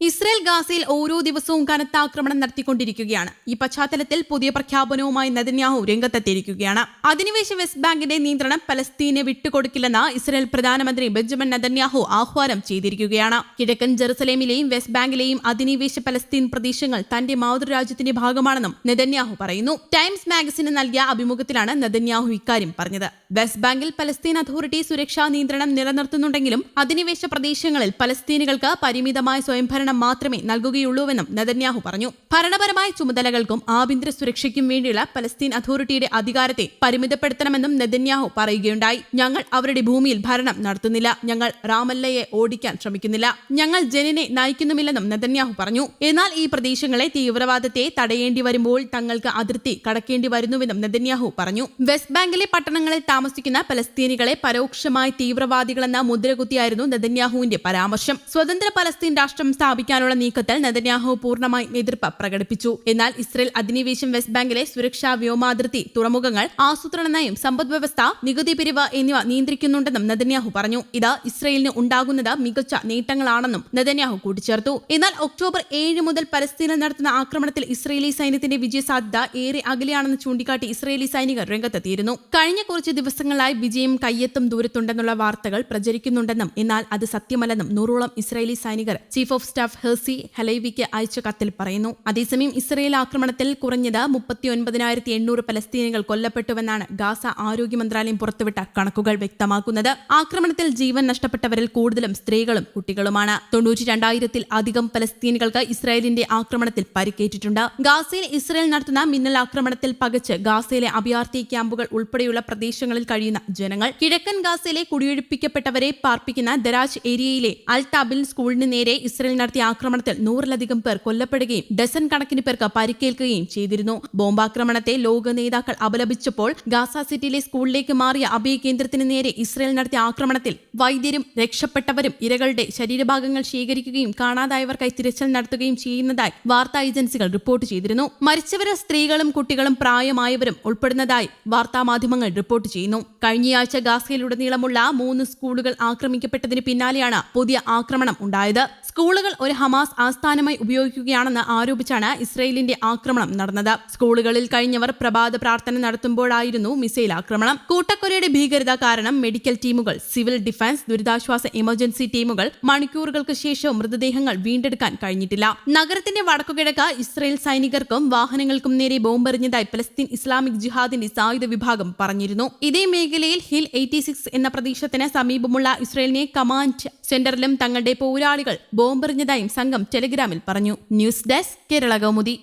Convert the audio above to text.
Israel ഗാസയിൽ ഓരോ ദിവസവും കനത്ത ആക്രമണം നടത്തിക്കൊണ്ടിരിക്കുകയാണ്. ഈ പശ്ചാത്തലത്തിൽ പുതിയ പ്രഖ്യാപനവുമായി നദന്യാഹു രംഗത്തെത്തിയിരിക്കുകയാണ്. അധിനിവേശ വെസ്റ്റ് ബാങ്കിന്റെ നിയന്ത്രണം പലസ്തീനെ വിട്ടുകൊടുക്കില്ലെന്ന് ഇസ്രയേൽ പ്രധാനമന്ത്രി ബെഞ്ചമിൻ നദന്യാഹു ആഹ്വാനം ചെയ്തിരിക്കുകയാണ്. കിഴക്കൻ ജെറുസലേമിലെയും വെസ്റ്റ് ബാങ്കിലെയും അധിനിവേശ പലസ്തീൻ പ്രദേശങ്ങൾ തന്റെ മാതൃരാജ്യത്തിന്റെ ഭാഗമാണെന്നും നെതന്യാഹു പറയുന്നു. ടൈംസ് മാഗസിന് നൽകിയ അഭിമുഖത്തിലാണ് നെതന്യാഹു ഇക്കാര്യം പറഞ്ഞത്. വെസ്റ്റ് ബാങ്കിൽ പലസ്തീൻ അതോറിറ്റി സുരക്ഷാ നിയന്ത്രണം നിലനിർത്തുന്നുണ്ടെങ്കിലും അധിനിവേശ പ്രദേശങ്ങളിൽ പലസ്തീനുകൾക്ക് പരിമിതമായ സ്വയംഭരണം മാത്രമേ നൽകുകയുള്ളൂവെന്നും നെതന്യാഹു പറഞ്ഞു. ഭരണപരമായ ചുമതലകൾക്കും ആഭ്യന്തര സുരക്ഷയ്ക്കും വേണ്ടിയുള്ള പലസ്തീൻ അതോറിറ്റിയുടെ അധികാരത്തെ പരിമിതപ്പെടുത്തണമെന്നും നെതന്യാഹു പറയുകയുണ്ടായി. ഞങ്ങൾ അവരുടെ ഭൂമിയിൽ ഭരണം നടത്തുന്നില്ല. ഞങ്ങൾ റാമല്ലയെ ഓടിക്കാൻ ശ്രമിക്കുന്നില്ല. ഞങ്ങൾ ജനിനെ നയിക്കുന്നുമില്ലെന്നും നെതന്യാഹു പറഞ്ഞു. എന്നാൽ ഈ പ്രദേശങ്ങളെ തീവ്രവാദത്തെ തടയേണ്ടി വരുമ്പോൾ തങ്ങൾക്ക് അതിർത്തി കടക്കേണ്ടി വരുന്നുവെന്നും നെതന്യാഹു പറഞ്ഞു. വെസ്റ്റ് ബാങ്കിലെ പട്ടണങ്ങളിൽ താമസിക്കുന്ന പലസ്തീനികളെ പരോക്ഷമായി തീവ്രവാദികളെന്ന മുദ്രകുത്തിയായിരുന്നു നെതന്യാഹുവിന്റെ പരാമർശം. സ്വതന്ത്ര പലസ്തീൻ രാഷ്ട്രം സ്ഥാപിക്കാനുള്ള നീക്കത്തിൽ നെതന്യാഹു പൂർണമായി എതിർപ്പ് പ്രകടിപ്പിച്ചു. എന്നാൽ ഇസ്രയേൽ അധിനിവേശം വെസ്റ്റ് ബാങ്കിലെ സുരക്ഷാ വ്യോമാതിർത്തി തുറമുഖങ്ങൾ ആസൂത്രണ നയം സമ്പദ് വ്യവസ്ഥ നികുതി പിരിവ് എന്നിവ നിയന്ത്രിക്കുന്നുണ്ടെന്നും നെതന്യാഹു പറഞ്ഞു. ഇത് ഇസ്രയേലിന് ഉണ്ടാകുന്നത് മികച്ച നേട്ടങ്ങളാണെന്നും നെതന്യാഹു കൂട്ടിച്ചേർത്തു. എന്നാൽ ഒക്ടോബർ ഏഴ് മുതൽ പലസ്തീനിൽ നടത്തുന്ന ആക്രമണത്തിൽ ഇസ്രയേലി സൈന്യത്തിന്റെ വിജയസാധ്യത ഏറെ അകലെയാണെന്ന് ചൂണ്ടിക്കാട്ടി ഇസ്രയേലി സൈനികർ രംഗത്തെത്തിയിരുന്നു. കഴിഞ്ഞ കുറച്ച് ദിവസങ്ങളായി വിജയം കയ്യെത്തും ദൂരത്തുണ്ടെന്നുള്ള വാർത്തകൾ പ്രചരിക്കുന്നുണ്ടെന്നും എന്നാൽ അത് സത്യമല്ലെന്നും നൂറോളം ഇസ്രയേലി സൈനികർ ചീഫ് ഓഫ് സ്റ്റാഫ് ഹെർസി ഹലൈവിക്ക് അയച്ച കത്തിൽ പറയുന്നു. അതേസമയം ഇസ്രയേൽ ആക്രമണത്തിൽ കുറഞ്ഞത് മുപ്പത്തി ഒൻപതിനായിരത്തി എണ്ണൂറ് പലസ്തീനികൾ കൊല്ലപ്പെട്ടുവെന്നാണ് ഗാസ ആരോഗ്യ മന്ത്രാലയം പുറത്തുവിട്ട കണക്കുകൾ വ്യക്തമാക്കുന്നത്. ആക്രമണത്തിൽ ജീവൻ നഷ്ടപ്പെട്ടവരിൽ കൂടുതലും സ്ത്രീകളും കുട്ടികളുമാണ്. തൊണ്ണൂറ്റി രണ്ടായിരത്തിൽ അധികം പലസ്തീനികൾക്ക് ഇസ്രായേലിന്റെ ആക്രമണത്തിൽ പരിക്കേറ്റിട്ടുണ്ട്. ഗാസയിൽ ഇസ്രായേൽ നടത്തുന്ന മിന്നൽ ആക്രമണത്തിൽ പകച്ച് ഗാസയിലെ അഭയാർത്ഥി ക്യാമ്പുകൾ ഉൾപ്പെടെയുള്ള പ്രദേശങ്ങളിൽ കഴിയുന്ന ജനങ്ങൾ. കിഴക്കൻ ഗാസയിലെ കുടിയൊഴിപ്പിക്കപ്പെട്ടവരെ പാർപ്പിക്കുന്ന ദരാജ് ഏരിയയിലെ അൽ താബിൽ സ്കൂളിന് നേരെ ഇസ്രായേൽ ആക്രമണത്തിൽ നൂറിലധികം പേർ കൊല്ലപ്പെടുകയും ഡസൻ കണക്കിന് പേർക്ക് പരിക്കേൽക്കുകയും ചെയ്തിരുന്നു. ബോംബാക്രമണത്തെ ലോക നേതാക്കൾ അപലപിച്ചപ്പോൾ ഗാസ സിറ്റിയിലെ സ്കൂളിലേക്ക് മാറിയ അഭയ കേന്ദ്രത്തിന് നേരെ ഇസ്രയേൽ നടത്തിയ ആക്രമണത്തിൽ വൈദ്യരും രക്ഷപ്പെട്ടവരും ഇരകളുടെ ശരീരഭാഗങ്ങൾ ശേഖരിക്കുകയും കാണാതായവർക്കായി തിരച്ചിൽ നടത്തുകയും ചെയ്യുന്നതായി വാർത്താ ഏജൻസികൾ റിപ്പോർട്ട് ചെയ്തിരുന്നു. മരിച്ചവരെ സ്ത്രീകളും കുട്ടികളും പ്രായമായവരും ഉൾപ്പെടുന്നതായി വാർത്താ മാധ്യമങ്ങൾ റിപ്പോർട്ട് ചെയ്യുന്നു. കഴിഞ്ഞയാഴ്ച ഗാസയിലുടനീളമുള്ള മൂന്ന് സ്കൂളുകൾ ആക്രമിക്കപ്പെട്ടതിന് പിന്നാലെയാണ് പുതിയ ആക്രമണം ഉണ്ടായത്. സ്കൂളുകൾ ഒരു ഹമാസ് ആസ്ഥാനമായി ഉപയോഗിക്കുകയാണെന്ന് ആരോപിച്ചാണ് ഇസ്രയേലിന്റെ ആക്രമണം നടന്നത്. സ്കൂളുകളിൽ കഴിഞ്ഞവർ പ്രഭാത പ്രാർത്ഥന നടത്തുമ്പോഴായിരുന്നു മിസൈൽ ആക്രമണം. കൂട്ടക്കൊലയുടെ ഭീകരത കാരണം മെഡിക്കൽ ടീമുകൾ സിവിൽ ഡിഫൻസ് ദുരിതാശ്വാസ എമർജൻസി ടീമുകൾ മണിക്കൂറുകൾക്ക് ശേഷം മൃതദേഹങ്ങൾ വീണ്ടെടുക്കാൻ കഴിഞ്ഞിട്ടില്ല. നഗരത്തിന്റെ വടക്കുകിഴക്ക് ഇസ്രയേൽ സൈനികർക്കും വാഹനങ്ങൾക്കും നേരെ ബോംബെറിഞ്ഞതായി പലസ്തീൻ ഇസ്ലാമിക് ജിഹാദിന്റെ സായുധ വിഭാഗം പറഞ്ഞിരുന്നു. ഇതേ മേഖലയിൽ ഹിൽ എയ്റ്റി എന്ന പ്രദേശത്തിന് സമീപമുള്ള ഇസ്രയേലിനെ കമാൻഡ് സെന്ററിലും തങ്ങളുടെ പോരാളികൾ ബോംബെറിഞ്ഞതായും സംഘം ടെലിഗ്രാമിൽ പറഞ്ഞു. News desk Kerala Kaumudi.